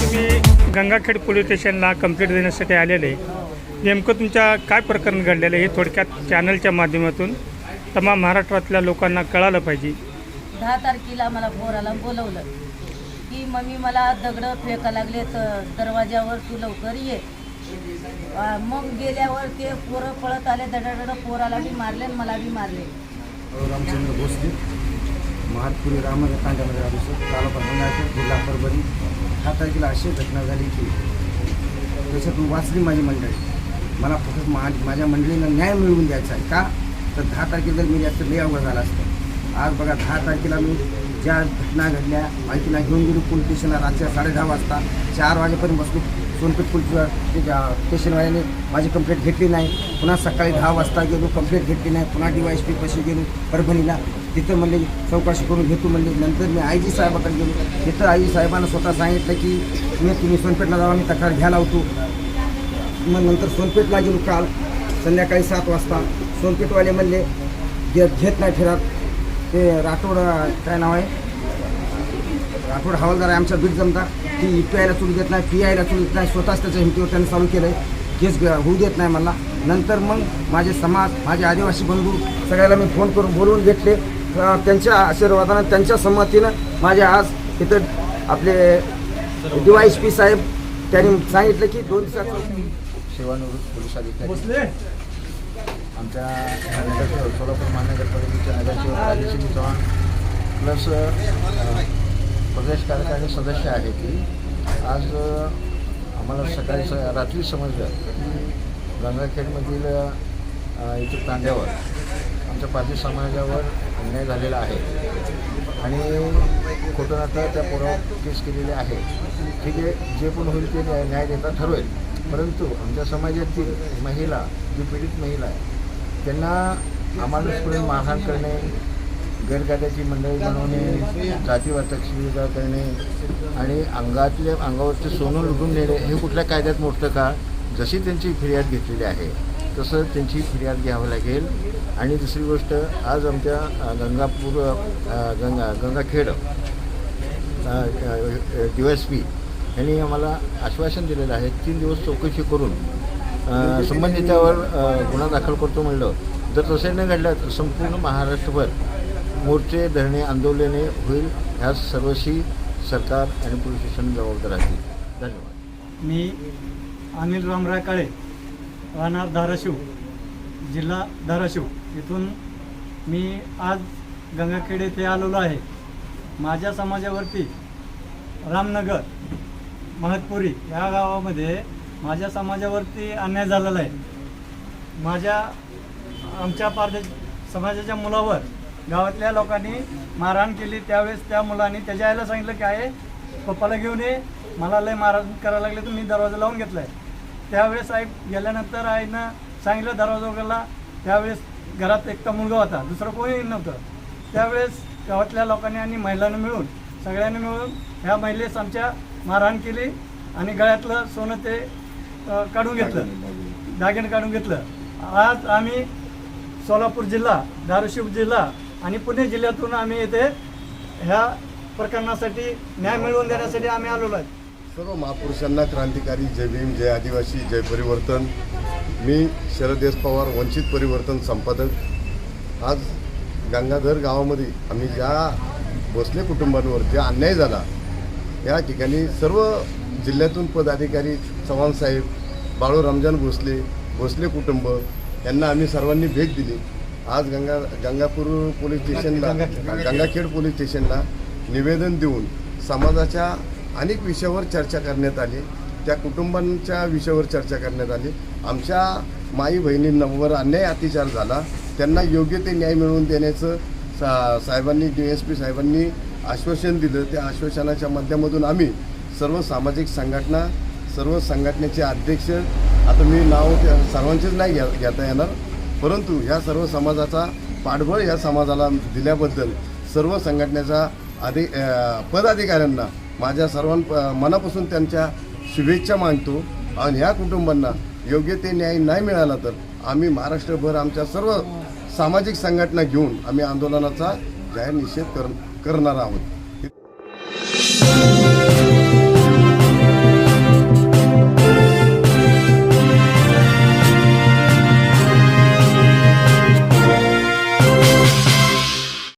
तुम्ही गंगाखेड पोलीस स्टेशनला कंप्लेंट देण्यासाठी आलेले. नेमकं तुमच्या काय प्रकरण घडलेलं आहे हे थोडक्यात चॅनलच्या माध्यमातून तमाम महाराष्ट्रातल्या लोकांना कळालं पाहिजे. दहा तारखेला मला पोराला बोलवलं. मम्मी मला दगडं फेका लागले तर दरवाज्यावर तू लवकर ये. मग गेल्यावर ते पोरं पळत आले दडाडड पोराला बी मारले आणि मला बी मारले. हो, रामचंद्र भोसले महात्पुरी रामनगर तांड्यामध्ये राहतो सर. तालुका जिल्हा परभणी. दहा तारखेला अशी घटना झाली की त्याच्यातून वाचली माझी मंडळी. मला फक्त मा माझ्या मंडळीला न्याय मिळवून द्यायचा आहे का? तर दहा तारखेला मी जास्त लय अवघड झाला असतं. आज बघा दहा तारखेला मी ज्या घटना घडल्या माहितीला घेऊन गेलो पोलीस स्टेशनला रात्री साडे दहा वाजता. चार वाजेपर्यंत बसलो. सोनपेठ पोलीस ते ज्या स्टेशनवाल्याने माझी कंप्लेंट घेतली नाही. पुन्हा सकाळी दहा वाजता गेलो कंप्लेंट घेतली नाही. पुन्हा डी वाय एस पी पाशी गेलो परभणीला. तिथं म्हणले चौकशी करून घेतो म्हणले. नंतर मी आय जी साहेबाकडे गेलो. तिथं आई साहेबांना स्वतः सांगितलं की मी तुम्ही सोनपेठला जावा मी तक्रार घ्यायला होतो. मग नंतर सोनपेठला गेलो काल संध्याकाळी सात वाजता. सोनपेठवाले म्हणले घेत घेत नाही फिरात ते राठोड काय नाव आहे? राठोड हवालदार आहे आमच्या बीट जमता ती ई पी आयला चूक देत नाही पी आयला चूक देत नाही स्वतःच त्याच्या हिमतीवर त्यांनी चालू केलं आहे केस होऊ देत नाही मला नंतर मग माझे समाज माझे आदिवासी बंधू सगळ्याला मी फोन करून बोलवून घेतले. त्यांच्या आशीर्वादानं त्यांच्या संमतीनं माझे आज इथं आपले डी वाय एस पी साहेब त्यांनी सांगितलं की दोन दिवसात सेवानिवृत्त पोलीस अधिकारी आमच्या नगर सोलापूर महानगरपालिकेच्या नगरसेवक राजेशिंग चव्हाण प्लस प्रदेश कार्यकारी सदस्य आहे की आज आम्हाला सकाळी स रात्री समजलं. की गंगाखेडमधील इथे तांड्यावर आमच्या पारधी समाजावर अन्याय झालेला आहे. आणि खोटं आता त्या पोरावर केस केलेली आहे. ठीक आहे जे पण होईल ते न्याय देता ठरवेल. परंतु आमच्या समाजातील महिला जी पीडित महिला आहे त्यांना आम्हालाचपर्यंत मारहाण करणे गैरकायद्याची मंडळी बनवणे जातीवाचक सुविधा करणे आणि अंगातल्या अंगावरचे सोनं लुटून नेणे हे कुठल्या कायद्यात मोडतं का जशी त्यांची फिर्याद घेतलेली आहे तसं त्यांची फिर्याद घ्यावं लागेल आणि दुसरी गोष्ट आज आमच्या Gangapur Ganga Gangakhed D S P यांनी आम्हाला आश्वासन दिलेलं आहे तीन दिवस चौकशी करून संबंधितावर गुन्हा दाखल करतो म्हणलं जर तसे न घडलं तर संपूर्ण महाराष्ट्रभर मोर्चे धरणे आंदोलने होईल ह्या सर्वशी सरकार आणि पोलीस स्टेशन जबाबदार असतील धन्यवाद. मी अनिल रामराय काळे राहणार धाराशिव जिल्हा धाराशिव. इथून मी आज गंगाखेड येथे आलेलो आहे. माझ्या समाजावरती रामनगर महतपुरी या गावामध्ये माझ्या समाजावरती अन्याय झालेला आहे. माझ्या आमच्या पारदे समाजाच्या मुलावर गावातल्या लोकांनी मारहाण केली. त्यावेळेस त्या मुलांनी त्याच्या आईला सांगितलं की आहे पप्पाला घेऊन ये. मला लय मारहाण करायला लागले तर मी दरवाजा लावून घेतला आहे त्यावेळेस आई गेल्यानंतर आईनं सांगितलं दरवाजा उघडला. त्यावेळेस घरात एकटा मुलगा होता. दुसरं कोणी नव्हतं. त्यावेळेस गावातल्या लोकांनी आणि महिलांना मिळून सगळ्यांनी मिळून ह्या महिलेस आमच्या मारहाण केली आणि गळ्यातलं सोनं ते काढून घेतलं. दागिने काढून घेतलं. आज आम्ही सोलापूर जिल्हा धाराशिव जिल्हा आणि पुणे जिल्ह्यातून आम्ही येथे ह्या प्रकरणासाठी न्याय मिळवून देण्यासाठी आम्ही आलेलो आहे. सर्व महापुरुषांना क्रांतिकारी जय भीम जय आदिवासी जय परिवर्तन. मी शरद एस पवार वंचित परिवर्तन संपादक. आज गंगाधर गावामध्ये आम्ही ज्या भोसले कुटुंबांवर ज्या अन्याय झाला या ठिकाणी सर्व जिल्ह्यातून पदाधिकारी चव्हाण साहेब बाळू रमजान भोसले भोसले कुटुंब यांना आम्ही सर्वांनी भेट दिली. आज गंगा गंगापूर पोलीस स्टेशनला गंगाखेड पोलीस स्टेशनला निवेदन देऊन समाजाच्या अनेक विषयावर चर्चा करण्यात आली. त्या कुटुंबांच्या विषयावर चर्चा करण्यात आली. आमच्या माई बहिणींवर अन्याय अत्याचार झाला. त्यांना योग्य ते न्याय मिळवून देण्याचं सा साहेबांनी डी एस पी साहेबांनी आश्वासन दिलं. त्या आश्वासनाच्या माध्यमातून आम्ही सर्व सामाजिक संघटना सर्व संघटनेचे अध्यक्ष आता मी नाव सर्वांचेच नाही घ्या घेता येणार परंतु ह्या सर्व समाजाचा पाठबळ या समाजाला दिल्याबद्दल सर्व संघटनेचा अधि पदाधिकाऱ्यांना माझ्या सर्वां मनापासून त्यांच्या शुभेच्छा मागतो आणि ह्या कुटुंबांना योग्य ते न्याय नाही मिळाला तर आम्ही महाराष्ट्रभर आमच्या सर्व सामाजिक संघटना घेऊन आम्ही आंदोलनाचा जाहीर निषेध कर करणार आहोत.